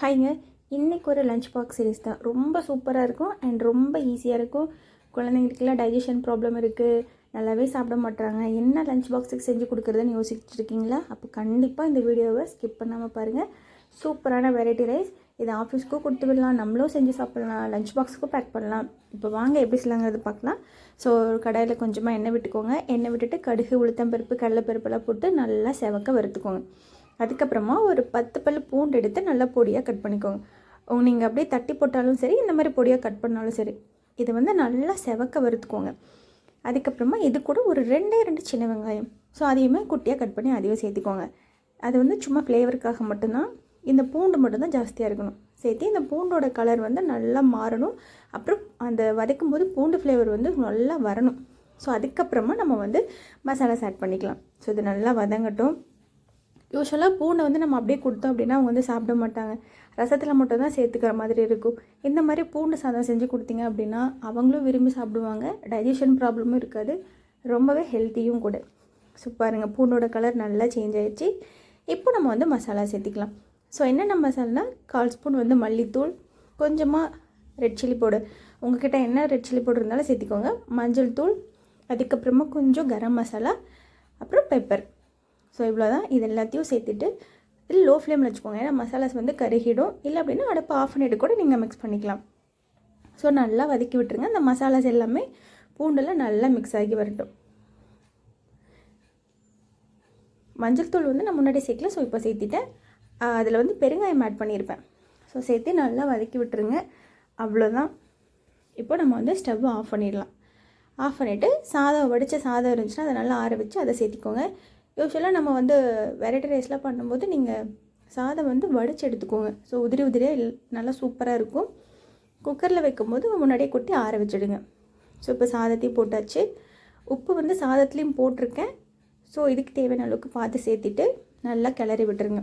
ஹாய்ங்க. இன்றைக்கி ஒரு lunch box series தான். ரொம்ப சூப்பராக இருக்கும். அண்ட் ரொம்ப ஈஸியாக இருக்கும். குழந்தைங்களுக்குலாம் டைஜஷன் ப்ராப்ளம் இருக்குது நல்லாவே சாப்பிட மாட்றாங்க. என்ன லஞ்ச் பாக்ஸுக்கு செஞ்சு கொடுக்குறதுன்னு யோசிச்சுட்டு இருக்கீங்களா அப்போ கண்டிப்பாக இந்த வீடியோவை ஸ்கிப் பண்ணாமல் பாருங்கள் சூப்பரான வெரைட்டி ரைஸ் இதை ஆஃபீஸ்க்கும் கொடுத்து விடலாம். நம்மளும் செஞ்சு சாப்பிட்லாம். லஞ்ச் பாக்ஸுக்கும் பேக் பண்ணலாம். இப்போ வாங்க எப்படி செய்யலாங்கிறது பார்க்கலாம். ஸோ ஒரு கடையில் கொஞ்சமாக எண்ணெய் விட்டுக்கோங்க. எண்ணெய் விட்டுட்டு கடுகு உளுத்தம்பருப்பு கடலைப்பருப்பெல்லாம் போட்டு நல்லா செவக்க வறுத்துக்கோங்க. அதுக்கப்புறமா ஒரு பத்து பல் பூண்டு எடுத்து நல்லா பொடியாக கட் பண்ணிக்கோங்க. நீங்கள் அப்படியே தட்டி போட்டாலும் சரி இந்த மாதிரி பொடியாக கட் பண்ணாலும் சரி இதை வந்து நல்லா செவக்க வறுத்துக்கோங்க. அதுக்கப்புறமா இது கூட ஒரு ரெண்டே ரெண்டு சின்ன வெங்காயம். ஸோ அதையுமே குட்டியாக கட் பண்ணி அதையும் சேர்த்துக்கோங்க. அது வந்து சும்மா ஃப்ளேவருக்காக மட்டும்தான் இந்த பூண்டு மட்டும்தான் ஜாஸ்தியாக இருக்கணும். சேர்த்து இந்த பூண்டோட கலர் வந்து நல்லா மாறணும். அப்புறம் அந்த வதக்கும் போது பூண்டு ஃப்ளேவர் வந்து நல்லா வரணும். ஸோ அதுக்கப்புறமா நம்ம வந்து மசாலாஸ் ஆட் பண்ணிக்கலாம். ஸோ இது நல்லா வதங்கட்டும். யூஸ்வலாக பூண்டை வந்து நம்ம அப்படியே கொடுத்தோம் அப்படின்னா அவங்க வந்து சாப்பிட மாட்டாங்க. ரசத்தில் மட்டும் தான் சேர்த்துக்கிற மாதிரி இருக்கும். இந்த மாதிரி பூண்டு சாதம் செஞ்சு கொடுத்தீங்க அப்படின்னா அவங்களும் விரும்பி சாப்பிடுவாங்க. டைஜஷன் ப்ராப்ளமும் இருக்காது. ரொம்பவே ஹெல்த்தியும் கூட. ஸோ பாருங்கள் பூண்டோட கலர் நல்லா சேஞ்ச் ஆகிடுச்சு இப்போ நம்ம வந்து மசாலா சேர்த்திக்கலாம். ஸோ என்னென்ன மசாலானா கால் ஸ்பூன் வந்து மல்லித்தூள் கொஞ்சமாக ரெட் சில்லி பவுடர் உங்ககிட்ட என்ன ரெட் சில்லி பவுடர் இருந்தாலும் சேர்த்திக்கோங்க. மஞ்சள் தூள் அதுக்கப்புறமா கொஞ்சம் கரம் மசாலா அப்புறம் பெப்பர் ஸோ இவ்வளோ தான் இது எல்லாத்தையும் சேர்த்துட்டு இது லோ ஃப்ளேமில் வச்சுக்கோங்க. ஏன்னா மசாலாஸ் வந்து கருகிடும். இல்லை அப்படின்னா அடுப்பு ஆஃப் பண்ணிட்டு கூட நீங்கள் மிக்ஸ் பண்ணிக்கலாம். ஸோ நல்லா வதக்கி விட்டுருங்க. அந்த மசாலாஸ் எல்லாமே பூண்டெல்லாம் நல்லா மிக்ஸ் ஆகி வரட்டும். மஞ்சள் தூள் வந்து நான் முன்னாடி சேர்க்கல. ஸோ இப்போ சேர்த்திட்டேன். அதில் வந்து பெருங்காயம் ஆட் பண்ணியிருப்பேன் ஸோ சேர்த்து நல்லா வதக்கி விட்டுருங்க. அவ்வளோதான் இப்போ நம்ம வந்து ஸ்டவ் ஆஃப் பண்ணிடலாம். ஆஃப் பண்ணிவிட்டு சாதம் வடித்த சாதம் இருந்துச்சுன்னா அதை நல்லா ஆற வச்சு அதை சேர்த்திக்கோங்க. யூஸ்வலாக நம்ம வந்து வெரைட்டி ரைஸ்லாம் பண்ணும்போது நீங்கள் சாதம் வந்து வடித்து எடுத்துக்கோங்க. ஸோ உதிரி உதிரியாக இல் நல்லா சூப்பராக இருக்கும். குக்கரில் வைக்கும்போது முன்னாடியே கொட்டி ஆற வச்சுடுங்க. ஸோ இப்போ சாதத்தையும் போட்டாச்சு. உப்பு வந்து சாதத்துலேயும் போட்டிருக்கேன். ஸோ இதுக்கு தேவையான அளவுக்கு பார்த்து சேர்த்திட்டு நல்லா கிளறி விட்டுருங்க.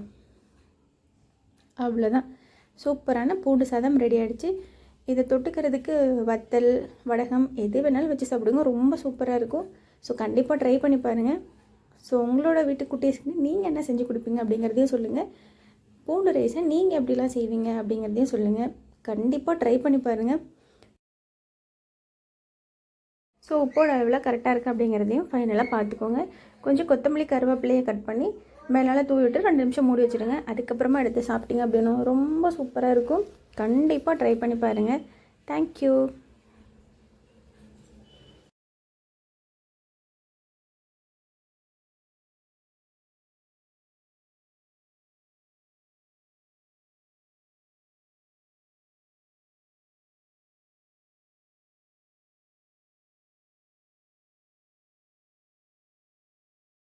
அவ்வளோதான் சூப்பரான பூண்டு சாதம் ரெடி ஆகிடுச்சு இதை தொட்டுக்கிறதுக்கு வத்தல் வடகம் எது வேணாலும் வச்சு சாப்பிடுங்க. ரொம்ப சூப்பராக இருக்கும். ஸோ கண்டிப்பாக ட்ரை பண்ணி பாருங்கள் ஸோ உங்களோட வீட்டு குட்டீஸ்க்கு நீங்கள் என்ன செஞ்சு கொடுப்பீங்க அப்படிங்கிறதையும் சொல்லுங்கள் பூண்டு ரைஸை நீங்கள் எப்படிலாம் செய்வீங்க அப்படிங்கிறதையும் சொல்லுங்கள் கண்டிப்பாக ட்ரை பண்ணி பாருங்கள் ஸோ உப்போட அளவில் கரெக்டாக இருக்குது அப்படிங்கிறதையும் ஃபைனலாக பார்த்துக்கோங்க. கொஞ்சம் கொத்தமல்லி கருவேப்பிலையை கட் பண்ணி மேலால் தூவி விட்டு ரெண்டு நிமிஷம் மூடி வச்சுருங்க. அதுக்கப்புறமா எடுத்து சாப்பிட்டீங்க அப்படின்னா ரொம்ப சூப்பராக இருக்கும். கண்டிப்பாக ட்ரை பண்ணி பாருங்கள் தேங்க்யூ